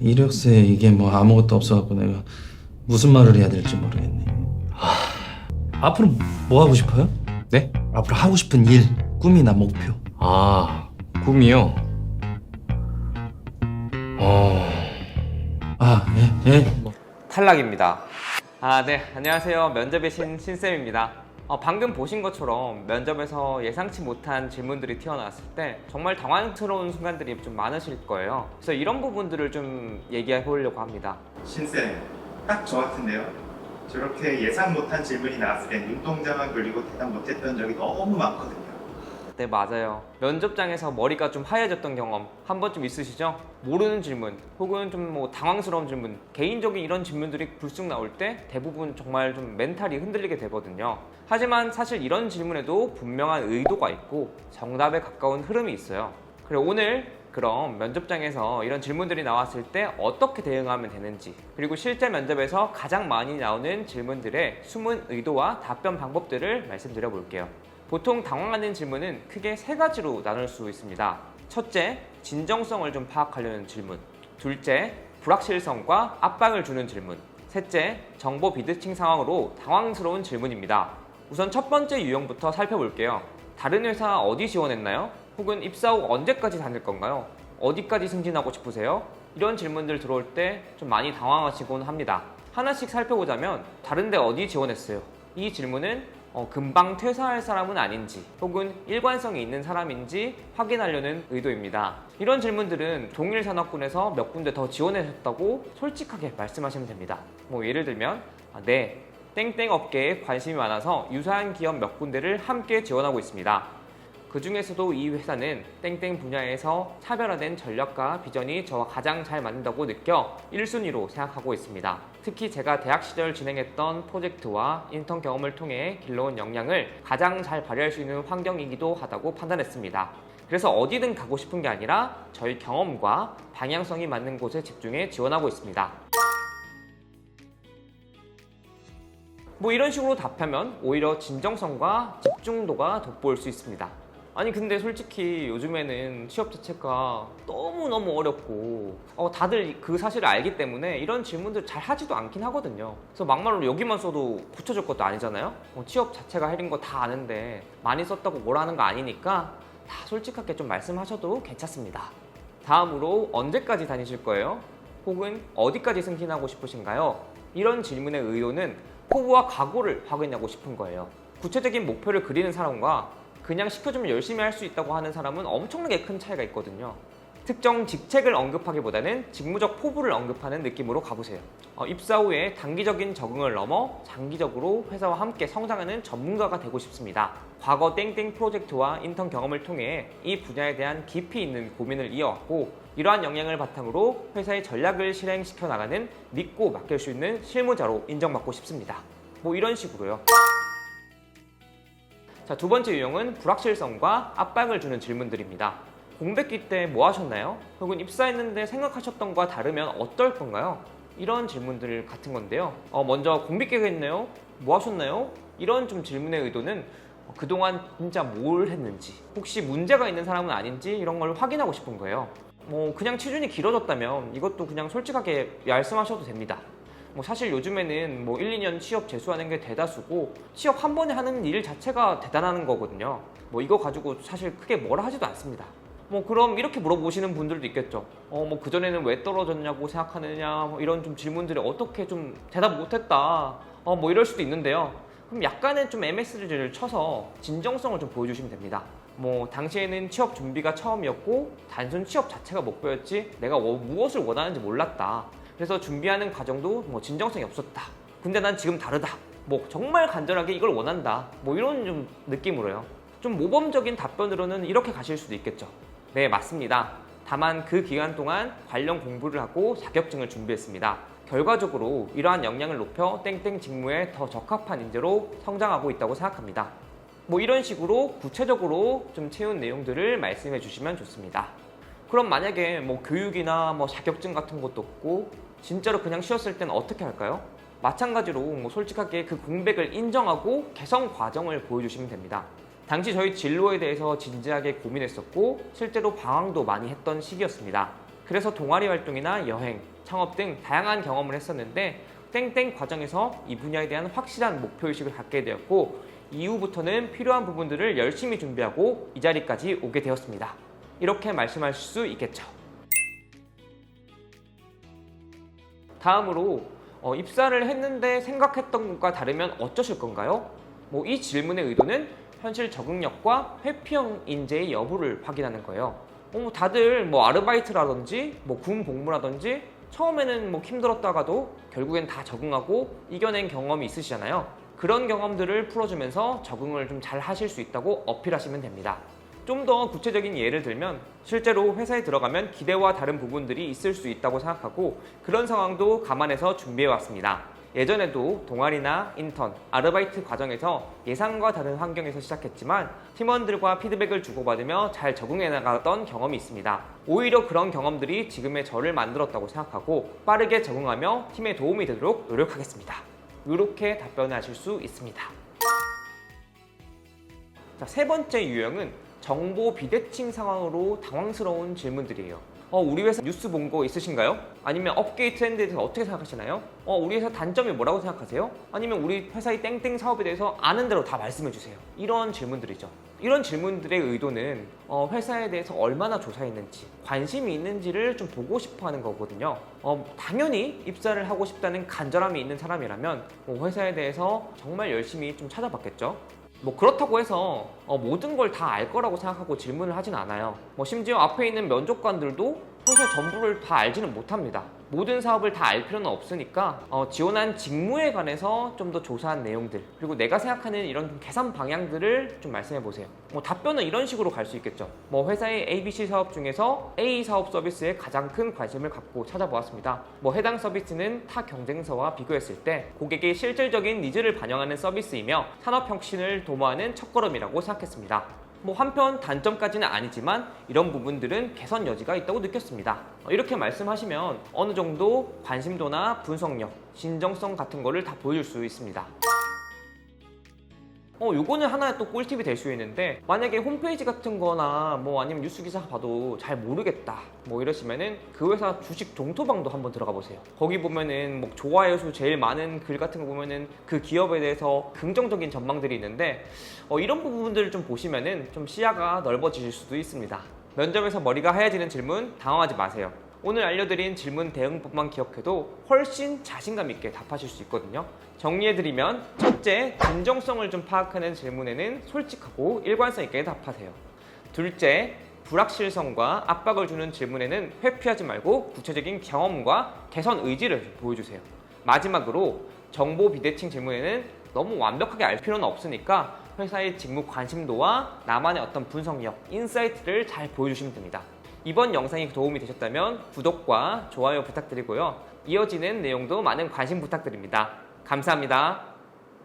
이력서에 이게 뭐 아무것도 없어갖고 내가 무슨 말을 해야 될지 모르겠네. 아, 앞으로 뭐 하고 싶어요? 네? 앞으로 하고 싶은 일, 꿈이나 목표. 아, 꿈이요? 어... 아, 예, 예. 뭐. 탈락입니다. 아, 네. 안녕하세요. 면접의 신 신쌤입니다. 어, 방금 보신 것처럼 면접에서 예상치 못한 질문들이 튀어나왔을 때 정말 당황스러운 순간들이 좀 많으실 거예요. 그래서 이런 부분들을 좀 얘기해 보려고 합니다. 신쌤, 딱 저 같은데요. 저렇게 예상 못한 질문이 나왔을 때 눈동자만 굴리고 대답 못했던 적이 너무 많거든요. 네, 맞아요. 면접장에서 머리가 좀 하얘졌던 경험 한 번쯤 있으시죠? 모르는 질문 혹은 좀 뭐 당황스러운 질문, 개인적인 이런 질문들이 불쑥 나올 때 대부분 정말 좀 멘탈이 흔들리게 되거든요. 하지만 사실 이런 질문에도 분명한 의도가 있고 정답에 가까운 흐름이 있어요. 그래 오늘 그럼 면접장에서 이런 질문들이 나왔을 때 어떻게 대응하면 되는지 그리고 실제 면접에서 가장 많이 나오는 질문들의 숨은 의도와 답변 방법들을 말씀드려 볼게요. 보통 당황하는 질문은 크게 세 가지로 나눌 수 있습니다. 첫째, 진정성을 좀 파악하려는 질문. 둘째, 불확실성과 압박을 주는 질문. 셋째, 정보 비대칭 상황으로 당황스러운 질문입니다. 우선 첫 번째 유형부터 살펴볼게요. 다른 회사 어디 지원했나요? 혹은 입사 후 언제까지 다닐 건가요? 어디까지 승진하고 싶으세요? 이런 질문들 들어올 때 좀 많이 당황하시곤 합니다. 하나씩 살펴보자면 다른데 어디 지원했어요? 이 질문은 어, 금방 퇴사할 사람은 아닌지 혹은 일관성이 있는 사람인지 확인하려는 의도입니다. 이런 질문들은 동일 산업군에서 몇 군데 더 지원하셨다고 솔직하게 말씀하시면 됩니다. 뭐 예를 들면 아, 네 땡땡 업계에 관심이 많아서 유사한 기업 몇 군데를 함께 지원하고 있습니다. 그 중에서도 이 회사는 땡땡 분야에서 차별화된 전략과 비전이 저와 가장 잘 맞는다고 느껴 1순위로 생각하고 있습니다. 특히 제가 대학 시절 진행했던 프로젝트와 인턴 경험을 통해 길러온 역량을 가장 잘 발휘할 수 있는 환경이기도 하다고 판단했습니다. 그래서 어디든 가고 싶은 게 아니라 저희 경험과 방향성이 맞는 곳에 집중해 지원하고 있습니다. 뭐 이런 식으로 답하면 오히려 진정성과 집중도가 돋보일 수 있습니다. 아니 근데 솔직히 요즘에는 취업 자체가 너무너무 어렵고 어, 다들 그 사실을 알기 때문에 이런 질문들 잘 하지도 않긴 하거든요. 그래서 막말로 여기만 써도 붙여줄 것도 아니잖아요. 어, 취업 자체가 해린 거 다 아는데 많이 썼다고 뭐라는 거 아니니까 다 솔직하게 좀 말씀하셔도 괜찮습니다. 다음으로 언제까지 다니실 거예요? 혹은 어디까지 승진하고 싶으신가요? 이런 질문의 의도는 포부와 각오를 확인하고 싶은 거예요. 구체적인 목표를 그리는 사람과 그냥 시켜주면 열심히 할 수 있다고 하는 사람은 엄청나게 큰 차이가 있거든요. 특정 직책을 언급하기보다는 직무적 포부를 언급하는 느낌으로 가보세요. 어, 입사 후에 단기적인 적응을 넘어 장기적으로 회사와 함께 성장하는 전문가가 되고 싶습니다. 과거 땡땡 프로젝트와 인턴 경험을 통해 이 분야에 대한 깊이 있는 고민을 이어왔고 이러한 역량을 바탕으로 회사의 전략을 실행시켜 나가는 믿고 맡길 수 있는 실무자로 인정받고 싶습니다. 뭐 이런 식으로요. 자, 두 번째 유형은 불확실성과 압박을 주는 질문들입니다. 공백기 때 뭐 하셨나요? 혹은 입사했는데 생각하셨던 것과 다르면 어떨 건가요? 이런 질문들 같은 건데요. 어, 먼저 공백기가 있나요? 뭐 하셨나요? 이런 좀 질문의 의도는 어, 그동안 진짜 뭘 했는지, 혹시 문제가 있는 사람은 아닌지 이런 걸 확인하고 싶은 거예요. 뭐 그냥 취준이 길어졌다면 이것도 그냥 솔직하게 말씀하셔도 됩니다. 뭐 사실 요즘에는 뭐 1, 2년 취업 재수하는 게 대다수고 취업 한 번에 하는 일 자체가 대단한 거거든요. 뭐 이거 가지고 사실 크게 뭐라 하지도 않습니다. 뭐 그럼 이렇게 물어보시는 분들도 있겠죠. 어 뭐 그전에는 왜 떨어졌냐고 생각하느냐 뭐 이런 좀 질문들이 어떻게 좀 대답 못했다. 어 뭐 이럴 수도 있는데요. 그럼 약간의 좀 MSG를 쳐서 진정성을 좀 보여주시면 됩니다. 뭐 당시에는 취업 준비가 처음이었고 단순 취업 자체가 목표였지 내가 뭐 무엇을 원하는지 몰랐다. 그래서 준비하는 과정도 뭐 진정성이 없었다. 근데 난 지금 다르다. 뭐 정말 간절하게 이걸 원한다. 뭐 이런 좀 느낌으로요. 좀 모범적인 답변으로는 이렇게 가실 수도 있겠죠. 네, 맞습니다. 다만 그 기간 동안 관련 공부를 하고 자격증을 준비했습니다. 결과적으로 이러한 역량을 높여 땡땡 직무에 더 적합한 인재로 성장하고 있다고 생각합니다. 뭐 이런 식으로 구체적으로 좀 채운 내용들을 말씀해 주시면 좋습니다. 그럼 만약에 뭐 교육이나 뭐 자격증 같은 것도 없고 진짜로 그냥 쉬었을 때는 어떻게 할까요? 마찬가지로 뭐 솔직하게 그 공백을 인정하고 개선 과정을 보여주시면 됩니다. 당시 저희 진로에 대해서 진지하게 고민했었고 실제로 방황도 많이 했던 시기였습니다. 그래서 동아리 활동이나 여행, 창업 등 다양한 경험을 했었는데 땡땡 과정에서 이 분야에 대한 확실한 목표의식을 갖게 되었고 이후부터는 필요한 부분들을 열심히 준비하고 이 자리까지 오게 되었습니다. 이렇게 말씀하실 수 있겠죠. 다음으로 어, 입사를 했는데 생각했던 것과 다르면 어쩌실 건가요? 뭐 이 질문의 의도는 현실 적응력과 회피형 인재의 여부를 확인하는 거예요. 어, 다들 뭐 아르바이트라든지 뭐 군 복무라든지 처음에는 뭐 힘들었다가도 결국엔 다 적응하고 이겨낸 경험이 있으시잖아요. 그런 경험들을 풀어주면서 적응을 좀 잘 하실 수 있다고 어필하시면 됩니다. 좀 더 구체적인 예를 들면 실제로 회사에 들어가면 기대와 다른 부분들이 있을 수 있다고 생각하고 그런 상황도 감안해서 준비해 왔습니다. 예전에도 동아리나 인턴, 아르바이트 과정에서 예상과 다른 환경에서 시작했지만 팀원들과 피드백을 주고받으며 잘 적응해 나갔던 경험이 있습니다. 오히려 그런 경험들이 지금의 저를 만들었다고 생각하고 빠르게 적응하며 팀에 도움이 되도록 노력하겠습니다. 이렇게 답변하실 수 있습니다. 자, 세 번째 유형은 정보 비대칭 상황으로 당황스러운 질문들이에요. 어, 우리 회사 뉴스 본 거 있으신가요? 아니면 업계의 트렌드에 대해서 어떻게 생각하시나요? 어, 우리 회사 단점이 뭐라고 생각하세요? 아니면 우리 회사의 땡땡 사업에 대해서 아는 대로 다 말씀해 주세요. 이런 질문들이죠. 이런 질문들의 의도는 어, 회사에 대해서 얼마나 조사했는지, 관심이 있는지를 좀 보고 싶어 하는 거거든요. 어, 당연히 입사를 하고 싶다는 간절함이 있는 사람이라면 뭐 회사에 대해서 정말 열심히 좀 찾아봤겠죠. 뭐 그렇다고 해서 어, 모든 걸 다 알 거라고 생각하고 질문을 하진 않아요. 뭐 심지어 앞에 있는 면접관들도 회사 전부를 다 알지는 못합니다. 모든 사업을 다 알 필요는 없으니까 어, 지원한 직무에 관해서 좀 더 조사한 내용들 그리고 내가 생각하는 이런 좀 계산 방향들을 좀 말씀해 보세요. 뭐 답변은 이런 식으로 갈 수 있겠죠. 뭐 회사의 ABC 사업 중에서 A 사업 서비스에 가장 큰 관심을 갖고 찾아보았습니다. 뭐 해당 서비스는 타 경쟁사와 비교했을 때 고객의 실질적인 니즈를 반영하는 서비스이며 산업 혁신을 도모하는 첫걸음이라고 생각했습니다. 뭐 한편 단점까지는 아니지만 이런 부분들은 개선 여지가 있다고 느꼈습니다. 어, 이렇게 말씀하시면 어느 정도 관심도나 분석력, 진정성 같은 거를 다 보여줄 수 있습니다. 어, 요거는 하나의 또 꿀팁이 될 수 있는데 만약에 홈페이지 같은 거나 뭐 아니면 뉴스 기사 봐도 잘 모르겠다 뭐 이러시면은 그 회사 주식 동토방도 한번 들어가 보세요. 거기 보면은 뭐 좋아요 수 제일 많은 글 같은 거 보면은 그 기업에 대해서 긍정적인 전망들이 있는데 어, 이런 부분들을 좀 보시면은 좀 시야가 넓어지실 수도 있습니다. 면접에서 머리가 하얘지는 질문 당황하지 마세요. 오늘 알려드린 질문 대응법만 기억해도 훨씬 자신감 있게 답하실 수 있거든요. 정리해드리면 첫째, 진정성을 좀 파악하는 질문에는 솔직하고 일관성 있게 답하세요. 둘째, 불확실성과 압박을 주는 질문에는 회피하지 말고 구체적인 경험과 개선 의지를 보여주세요. 마지막으로 정보 비대칭 질문에는 너무 완벽하게 알 필요는 없으니까 회사의 직무 관심도와 나만의 어떤 분석력, 인사이트를 잘 보여주시면 됩니다. 이번 영상이 도움이 되셨다면 구독과 좋아요 부탁드리고요. 이어지는 내용도 많은 관심 부탁드립니다. 감사합니다.